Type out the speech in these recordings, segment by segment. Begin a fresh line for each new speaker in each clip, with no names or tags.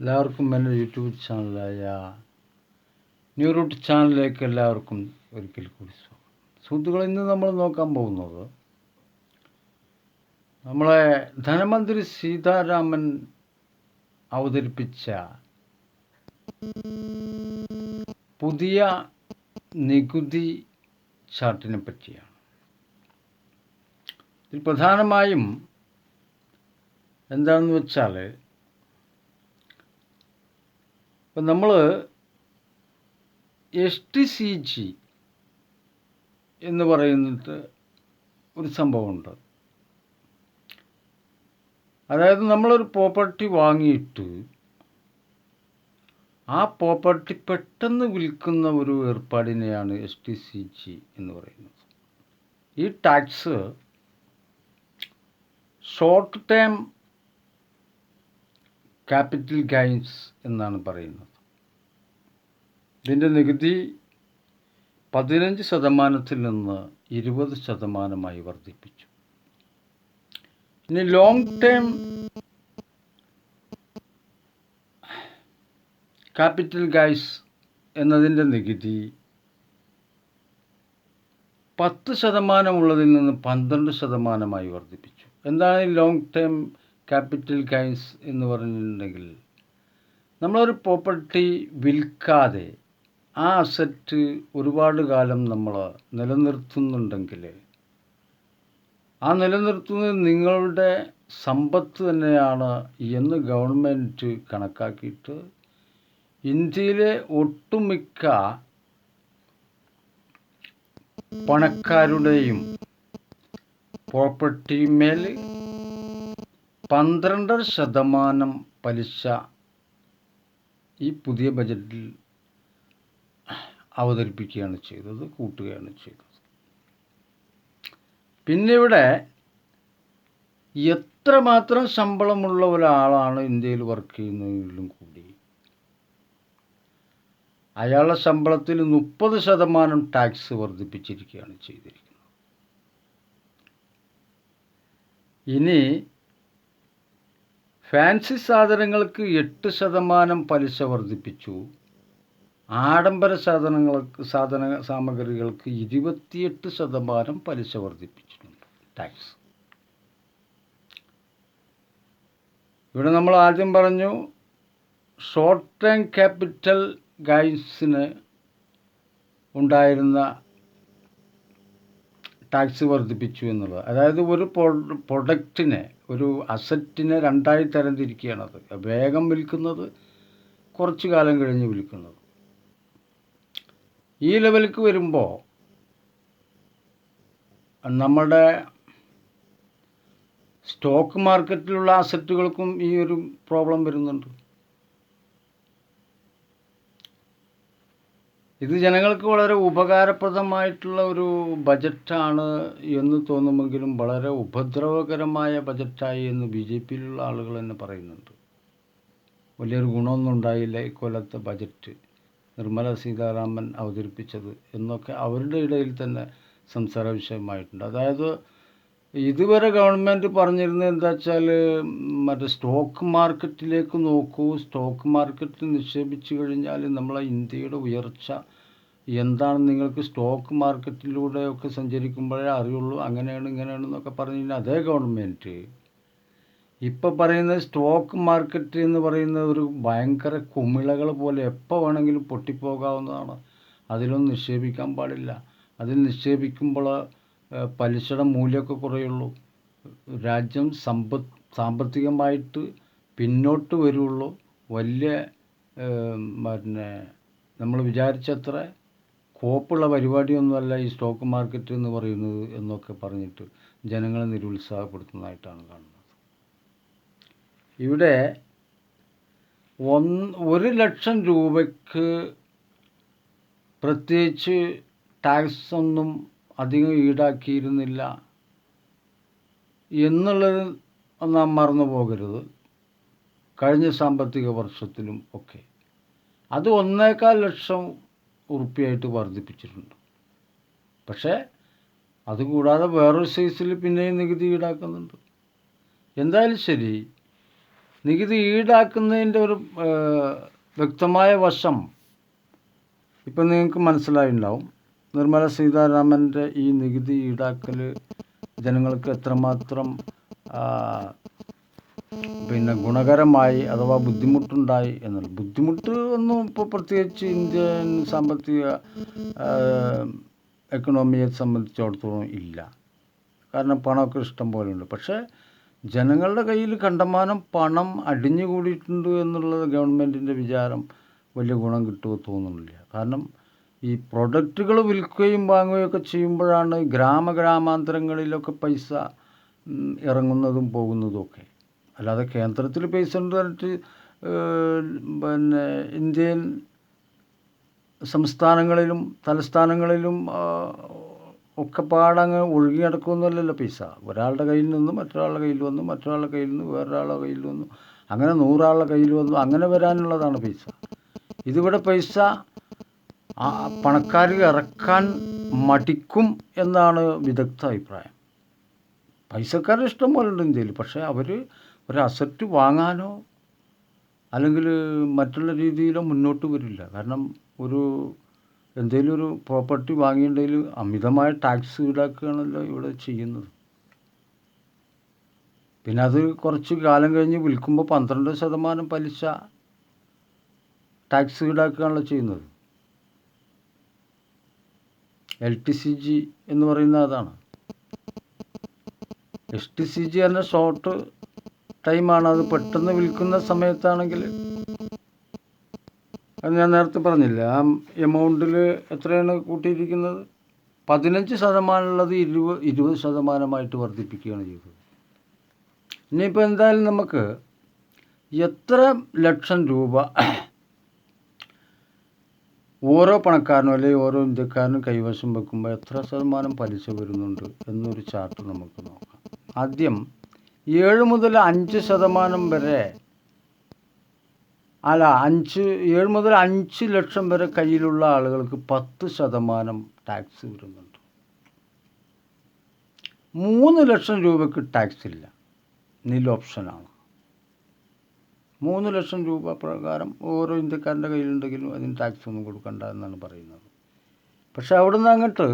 എല്ലാവർക്കും എന്റെ YouTube ചാനലായ new root ചാനലിലേക്ക് എല്ലാവർക്കും ഒരിക്കൽ കൂടി സ്വാഗതം. സുഹൃത്തുക്കൾ ഇന്ന് നമ്മൾ നോക്കാൻ പോകുന്നത് നമ്മളെ ധനമന്ത്രി സീതാരാമൻ അവതരിപ്പിച്ച പുതിയ നികുതി ചാർട്ടിനെ പറ്റിയാണ്. ഇതിൽ പ്രധാനമായും എന്താണെന്ന് വെച്ചാൽ ഇപ്പം നമ്മൾ എസ് ടി സി ജി എന്ന് പറയുന്നത് ഒരു സംഭവമുണ്ട്. അതായത് നമ്മളൊരു പ്രോപ്പർട്ടി വാങ്ങിയിട്ട് ആ പ്രോപ്പർട്ടി പെട്ടെന്ന് വിൽക്കുന്ന ഒരു ഏർപ്പാടിനെയാണ് എസ് ടി സി ജി എന്ന് പറയുന്നത്. ഈ tax short term capital gains എന്നാണ് പറയുന്നത്. ഇതിന്റെ നികുതി പതിനഞ്ച് ശതമാനത്തിൽ നിന്ന് ഇരുപത് ശതമാനമായി വർദ്ധിപ്പിച്ചു. ഇനി ലോങ് ടേം ക്യാപിറ്റൽ ഗൈസ് എന്നതിന്റെ നികുതി പത്ത് ശതമാനമുള്ളതിൽ നിന്ന് പന്ത്രണ്ട് ശതമാനമായി വർദ്ധിപ്പിച്ചു. എന്താണ് ലോങ് ടേം ക്യാപിറ്റൽ ഗൈൻസ് എന്ന് പറഞ്ഞിട്ടുണ്ടെങ്കിൽ നമ്മളൊരു പ്രോപ്പർട്ടി വിൽക്കാതെ ആ അസറ്റ് ഒരുപാട് കാലം നമ്മൾ നിലനിർത്തുന്നുണ്ടെങ്കിൽ ആ നിലനിർത്തുന്നത് നിങ്ങളുടെ സമ്പത്ത് തന്നെയാണ് എന്ന് ഗവൺമെന്റ് കണക്കാക്കിയിട്ട് ഇന്ത്യയിലെ ഒട്ടുമിക്ക പണക്കാരുടെയും പ്രോപ്പർട്ടിമേൽ പന്ത്രണ്ടര ശതമാനം പലിശ ഈ പുതിയ ബജറ്റിൽ അവതരിപ്പിക്കുകയാണ് ചെയ്തത് കൂട്ടുകയാണ് ചെയ്തത്. പിന്നെ ഇവിടെ എത്രമാത്രം ശമ്പളമുള്ള ഒരാളാണ് ഇന്ത്യയിൽ വർക്ക് ചെയ്യുന്നതിലും കൂടി അയാളുടെ ശമ്പളത്തിൽ മുപ്പത് ശതമാനം ടാക്സ് വർദ്ധിപ്പിച്ചിരിക്കുകയാണ് ചെയ്തിരിക്കുന്നത്. ഇനി ഫാൻസി സാധനങ്ങൾക്ക് എട്ട് ശതമാനം പലിശ വർദ്ധിപ്പിച്ചു. ആഡംബര സാധനങ്ങൾക്ക് സാധന സാമഗ്രികൾക്ക് ഇരുപത്തിയെട്ട് ശതമാനം പലിശ വർദ്ധിപ്പിച്ചിട്ടുണ്ട്. ടാക്സ് ഇവിടെ നമ്മൾ ആദ്യം പറഞ്ഞു ഷോർട്ട് ടേം ക്യാപിറ്റൽ ഗൈഡ്സിന് ഉണ്ടായിരുന്ന ടാക്സ് വർദ്ധിപ്പിച്ചു എന്നുള്ളത്. അതായത് ഒരു പ്രൊഡക്റ്റിനെ ഒരു അസറ്റിനെ രണ്ടായി തരംതിരിക്കുകയാണത് വേഗം വിൽക്കുന്നത് കുറച്ചു കാലം കഴിഞ്ഞ് വിൽക്കുന്നത്. ഈ ലെവലിലേക്ക് വരുമ്പോൾ നമ്മുടെ സ്റ്റോക്ക് മാർക്കറ്റിലുള്ള അസറ്റുകൾക്കും ഈ ഒരു പ്രോബ്ലം വരുന്നുണ്ട്. ഇത് ജനങ്ങൾക്ക് വളരെ ഉപകാരപ്രദമായിട്ടുള്ള ഒരു ബജറ്റാണ് എന്ന് തോന്നുമെങ്കിലും വളരെ ഉപദ്രവകരമായ ബജറ്റായി എന്ന് ബി ജെ പിയിലുള്ള ആളുകൾ തന്നെ പറയുന്നുണ്ട്. വലിയൊരു ഗുണമൊന്നും ഉണ്ടായില്ല ഇക്കൊല്ലത്തെ ബജറ്റ്. നിർമ്മല സീതാരാമൻ അവതരിപ്പിച്ചത് എന്നൊക്കെ അവരുടെ ഇടയിൽ തന്നെ സംസാര വിഷയമായിട്ടുണ്ട്. അതായത് ഇതുവരെ ഗവൺമെന്റ് പറഞ്ഞിരുന്നത് എന്താ വെച്ചാൽ മറ്റേ സ്റ്റോക്ക് മാർക്കറ്റിലേക്ക് നോക്കൂ. സ്റ്റോക്ക് മാർക്കറ്റിൽ നിക്ഷേപിച്ചു കഴിഞ്ഞാൽ നമ്മളെ ഇന്ത്യയുടെ ഉയർച്ച എന്താണ് നിങ്ങൾക്ക് സ്റ്റോക്ക് മാർക്കറ്റിലൂടെയൊക്കെ സഞ്ചരിക്കുമ്പോഴേ അറിയുള്ളൂ. അങ്ങനെയാണ് ഇങ്ങനെയാണ് പറഞ്ഞു പറഞ്ഞു അതേ ഗവൺമെന്റ് ഇപ്പോൾ പറയുന്നത് സ്റ്റോക്ക് മാർക്കറ്റ് എന്ന് പറയുന്ന ഒരു ഭയങ്കര കുമിളകൾ പോലെ എപ്പോൾ വേണമെങ്കിലും പൊട്ടിപ്പോകാവുന്നതാണ്. അതിലൊന്നും നിക്ഷേപിക്കാൻ പാടില്ല. അതിൽ നിക്ഷേപിക്കുമ്പോൾ പലിശയുടെ മൂല്യമൊക്കെ കുറയുള്ളൂ. രാജ്യം സമ്പത്ത് സാമ്പത്തികമായിട്ട് പിന്നോട്ട് വരുള്ളൂ. വലിയ പിന്നെ നമ്മൾ വിചാരിച്ചത്ര കോപ്പുള്ള പരിപാടിയൊന്നുമല്ല ഈ സ്റ്റോക്ക് മാർക്കറ്റ് എന്ന് പറയുന്നത് എന്നൊക്കെ പറഞ്ഞിട്ട് ജനങ്ങളെ നിരുത്സാഹപ്പെടുത്തുന്നതായിട്ടാണ് കാണുന്നത്. ഇവിടെ ഒരു ലക്ഷം രൂപയ്ക്ക് പ്രത്യേകിച്ച് ടാക്സ് ഒന്നും അധികം ഈടാക്കിയിരുന്നില്ല എന്നുള്ളത് നാം മറന്നു പോകരുത്. കഴിഞ്ഞ സാമ്പത്തിക വർഷത്തിലും ഒക്കെ. അത് ഒന്നേക്കാൽ ലക്ഷം ഉറുപ്പിയായിട്ട് വർദ്ധിപ്പിച്ചിട്ടുണ്ട്. പക്ഷേ അതുകൂടാതെ വേറൊരു സൈസിൽ പിന്നെയും നികുതി ഈടാക്കുന്നുണ്ട്. എന്തായാലും ശരി നികുതി ഈടാക്കുന്നതിന്റെ ഒരു വ്യക്തമായ വശം ഇപ്പം നിങ്ങൾക്ക് മനസ്സിലായിട്ടുണ്ടാവും. നിർമ്മല സീതാരാമന്റെ ഈ നികുതി ഈടാക്കൽ ജനങ്ങൾക്ക് എത്രമാത്രം പിന്നെ ഗുണകരമായി അഥവാ ബുദ്ധിമുട്ടുണ്ടായി എന്നുള്ളത് ബുദ്ധിമുട്ട് ഒന്നും ഇപ്പോൾ പ്രത്യേകിച്ച് ഇന്ത്യൻ സാമ്പത്തിക എക്കണോമിയെ സംബന്ധിച്ചിടത്തോളം ഇല്ല. കാരണം പണമൊക്കെ ഇഷ്ടം ഉണ്ട് പക്ഷേ ജനങ്ങളുടെ കയ്യിൽ കണ്ടമാനം പണം അടിഞ്ഞു കൂടിയിട്ടുണ്ട് എന്നുള്ളത് ഗവൺമെന്റിന്റെ വിചാരം വലിയ ഗുണം കിട്ടുമോ തോന്നുന്നില്ല. കാരണം ഈ പ്രൊഡക്റ്റുകൾ വിൽക്കുകയും വാങ്ങുകയും ഒക്കെ ചെയ്യുമ്പോഴാണ് ഗ്രാമ ഗ്രാമാന്തരങ്ങളിലൊക്കെ പൈസ ഇറങ്ങുന്നതും പോകുന്നതും ഒക്കെ. അല്ലാതെ കേന്ദ്രത്തിൽ പൈസ ഉണ്ട് പറഞ്ഞിട്ട് പിന്നെ ഇന്ത്യൻ സംസ്ഥാനങ്ങളിലും തലസ്ഥാനങ്ങളിലും ആ, ഒക്കെ പാടങ്ങ് ഒഴുകി നടക്കുമെന്നല്ലല്ലോ പൈസ. ഒരാളുടെ കയ്യിൽ നിന്നും മറ്റൊരാളുടെ കയ്യിൽ വന്നു മറ്റൊരാളുടെ കയ്യിൽ നിന്ന് വേറൊരാളുടെ കയ്യിൽ വന്നു അങ്ങനെ നൂറാളുടെ കയ്യിൽ വന്നു അങ്ങനെ വരാനുള്ളതാണ് പൈസ. ഇതിവിടെ പൈസ പണക്കാർ ഇറക്കാൻ മടിക്കും എന്നാണ് വിദഗ്ധ അഭിപ്രായം. പൈസക്കാരുടെ ഇഷ്ടം പോലെ ഉണ്ട് ഇന്ത്യയിൽ പക്ഷേ അവർ ഒരു അസറ്റ് വാങ്ങാനോ അല്ലെങ്കിൽ മറ്റുള്ള രീതിയിലോ മുന്നോട്ട് വരില്ല. കാരണം ഒരു എന്തെങ്കിലും ഒരു പ്രോപ്പർട്ടി വാങ്ങിയിട്ടുണ്ടെങ്കിൽ അമിതമായ ടാക്സ് ഈടാക്കുകയാണല്ലോ ഇവിടെ ചെയ്യുന്നത്. പിന്നെ അത് കുറച്ച് കാലം കഴിഞ്ഞ് വിൽക്കുമ്പോൾ പന്ത്രണ്ട് ശതമാനം പലിശ ടാക്സ് ഈടാക്കുകയാണല്ലോ ചെയ്യുന്നത്. എൽ ടി സി ജി എന്ന് പറയുന്ന അതാണ്. എസ് ടി സി ജി എന്ന ഷോർട്ട് ടൈമാണ് അത് പെട്ടെന്ന് വിൽക്കുന്ന സമയത്താണെങ്കിൽ അത് ഞാൻ നേരത്തെ പറഞ്ഞില്ല ആ എമൗണ്ടിൽ എത്രയാണ് കൂട്ടിയിരിക്കുന്നത്? പതിനഞ്ച് ശതമാനമുള്ളത് ഇരുപത് ഇരുപത് ശതമാനമായിട്ട് വർദ്ധിപ്പിക്കുകയാണ് ചെയ്തത്. ഇനിയിപ്പോൾ എന്തായാലും നമുക്ക് എത്ര ലക്ഷം രൂപ ഓരോ പണക്കാരനും അല്ലെങ്കിൽ ഓരോ ഇന്ത്യക്കാരനും കൈവശം വെക്കുമ്പോൾ എത്ര ശതമാനം പലിശ വരുന്നുണ്ട് എന്നൊരു ചാർട്ട് നമുക്ക് നോക്കാം. ആദ്യം ഏഴ് മുതൽ അഞ്ച് ശതമാനം വരെ അല്ല അഞ്ച് ഏഴ് മുതൽ അഞ്ച് ലക്ഷം വരെ കയ്യിലുള്ള ആളുകൾക്ക് പത്ത് ശതമാനം ടാക്സ് വരുന്നുണ്ട് മൂന്ന് ലക്ഷം രൂപയ്ക്ക് ടാക്സ് ഇല്ല. നിൽ ഓപ്ഷനാണ് മൂന്ന് ലക്ഷം രൂപ പ്രകാരം ഓരോ ഇന്ത്യക്കാരന്റെ കയ്യിലുണ്ടെങ്കിലും അതിന് ടാക്സ് ഒന്നും കൊടുക്കണ്ട എന്നാണ് പറയുന്നത്. പക്ഷെ നിന്ന് അങ്ങോട്ട്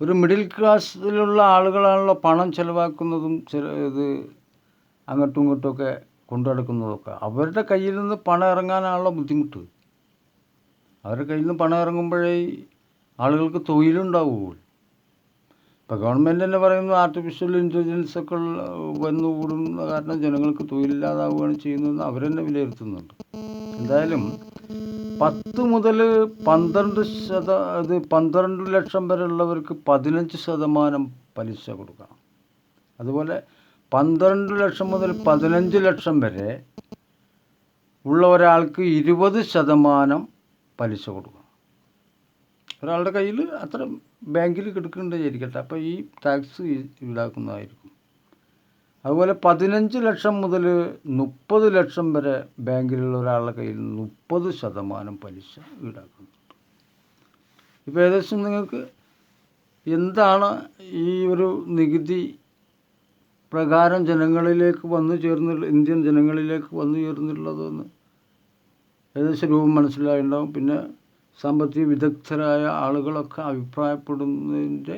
ഒരു മിഡിൽ ക്ലാസ്സിലുള്ള ആളുകളാണല്ലോ പണം ചിലവാക്കുന്നതും ചില ഇത് അങ്ങോട്ടും ഇങ്ങോട്ടുമൊക്കെ കൊണ്ടു നടക്കുന്നതൊക്കെ അവരുടെ കയ്യിൽ നിന്ന് പണം ഇറങ്ങാനാണല്ലോ ബുദ്ധിമുട്ട്. അവരുടെ കയ്യിൽ നിന്ന് പണം ഇറങ്ങുമ്പോഴേ ആളുകൾക്ക് തൊഴിലുണ്ടാവുകയുള്ളൂ ഇപ്പോൾ ഗവൺമെന്റ് തന്നെ പറയുന്നു ആർട്ടിഫിഷ്യൽ ഇന്റലിജൻസ് ഒക്കെ വന്നു വന്നുകൂടുന്ന കാരണം ജനങ്ങൾക്ക് തൊഴിലില്ലാതാവുകയാണ് ചെയ്യുന്നതെന്ന് അവർ തന്നെ വിലയിരുത്തുന്നുണ്ട്. എന്തായാലും പത്ത് മുതൽ പന്ത്രണ്ട് ശത ഇത് പന്ത്രണ്ട് ലക്ഷം വരെ ഉള്ളവർക്ക് പതിനഞ്ച് ശതമാനം പലിശ കൊടുക്കണം. അതുപോലെ പന്ത്രണ്ട് ലക്ഷം മുതൽ പതിനഞ്ച് ലക്ഷം വരെ ഉള്ള ഒരാൾക്ക് ഇരുപത് ശതമാനം പലിശ കൊടുക്കണം. ഒരാളുടെ കയ്യിൽ അത്ര ബാങ്കിൽ കിടക്കുന്നുണ്ട് അപ്പോൾ ഈ ടാക്സ് ഈടാക്കുന്നതായിരിക്കും. അതുപോലെ പതിനഞ്ച് ലക്ഷം മുതൽ മുപ്പത് ലക്ഷം വരെ ബാങ്കിലുള്ള ഒരാളുടെ കയ്യിൽ മുപ്പത് ശതമാനം പലിശ ഈടാക്കുന്നുണ്ട് ഇപ്പോൾ ഏകദേശം നിങ്ങൾക്ക് എന്താണ് ഈ ഒരു നികുതി പ്രകാരം ജനങ്ങളിലേക്ക് വന്നു ചേർന്നുള്ള ഇന്ത്യൻ ജനങ്ങളിലേക്ക് വന്നു ചേർന്നുള്ളതെന്ന് ഏകദേശം രൂപം മനസ്സിലായിട്ടുണ്ടാവും. പിന്നെ സാമ്പത്തിക വിദഗ്ധരായ ആളുകളൊക്കെ അഭിപ്രായപ്പെടുന്നതിന്റെ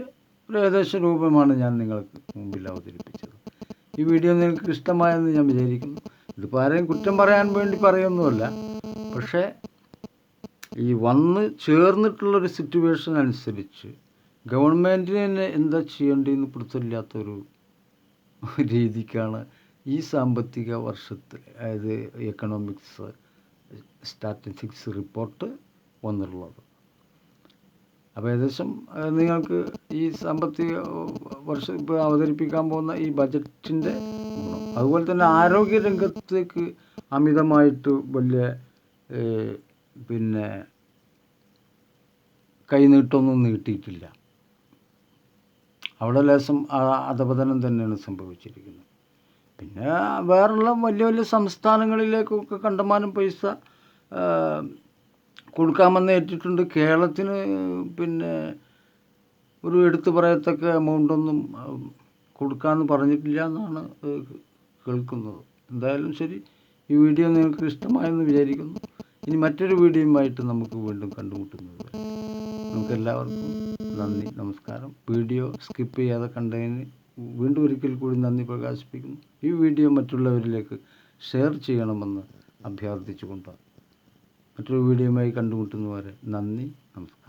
ഒരു ഏകദേശ രൂപമാണ് ഞാൻ നിങ്ങൾക്ക് മുമ്പിൽ അവതരിപ്പിച്ചത്. ഈ വീഡിയോ നിങ്ങൾക്ക് ഇഷ്ടമായെന്ന് ഞാൻ വിചാരിക്കുന്നു. ഇതിപ്പോൾ ആരെയും കുറ്റം പറയാൻ വേണ്ടി പറയുന്നുമല്ല പക്ഷേ ഈ വന്ന് ചേർന്നിട്ടുള്ളൊരു സിറ്റുവേഷൻ അനുസരിച്ച് ഗവൺമെന്റിന് തന്നെ എന്താ ചെയ്യേണ്ടതെന്ന് പിടുത്തമില്ലാത്തൊരു രീതിക്കാണ് ഈ സാമ്പത്തിക വർഷത്തിൽ അതായത് എക്കണോമിക്സ് സ്റ്റാറ്റിസ്റ്റിക്സ് റിപ്പോർട്ട് വന്നിട്ടുള്ളത്. അപ്പോൾ ഏകദേശം നിങ്ങൾക്ക് ഈ സാമ്പത്തിക വർഷം ഇപ്പോൾ അവതരിപ്പിക്കാൻ പോകുന്ന ഈ ബജറ്റിന്റെ ഗുണം. അതുപോലെ തന്നെ ആരോഗ്യ രംഗത്തേക്ക് അമിതമായിട്ട് വലിയ പിന്നെ കൈനീട്ടമൊന്നും നീട്ടിയിട്ടില്ല. അവിടെ ലേശം അധപതനം തന്നെയാണ് സംഭവിച്ചിരിക്കുന്നത്. പിന്നെ വേറുള്ള വലിയ വലിയ സംസ്ഥാനങ്ങളിലേക്കൊക്കെ കണ്ടമാനം പൈസ കൊടുക്കാമെന്ന് ഏറ്റിട്ടുണ്ട്. കേരളത്തിന് പിന്നെ ഒരു എടുത്തു പറയത്തക്ക എമൗണ്ടൊന്നും കൊടുക്കാമെന്ന് പറഞ്ഞിട്ടില്ല എന്നാണ് കേൾക്കുന്നത്. എന്തായാലും ശരി ഈ വീഡിയോ നിങ്ങൾക്ക് ഇഷ്ടമായെന്ന് വിചാരിക്കുന്നു. ഇനി മറ്റൊരു വീഡിയോയുമായിട്ട് നമുക്ക് വീണ്ടും കണ്ടുമുട്ടുന്നത് നമുക്കെല്ലാവർക്കും നന്ദി നമസ്കാരം. വീഡിയോ സ്കിപ്പ് ചെയ്യാതെ കണ്ടതിന് വീണ്ടും ഒരിക്കൽ കൂടി നന്ദി പ്രകാശിപ്പിക്കുന്നു. ഈ വീഡിയോ മറ്റുള്ളവരിലേക്ക് ഷെയർ ചെയ്യണമെന്ന് അഭ്യർത്ഥിച്ചുകൊണ്ട് മറ്റൊരു വീഡിയോയുമായി കണ്ടുമുട്ടുന്നവരെ നന്ദി നമസ്കാരം.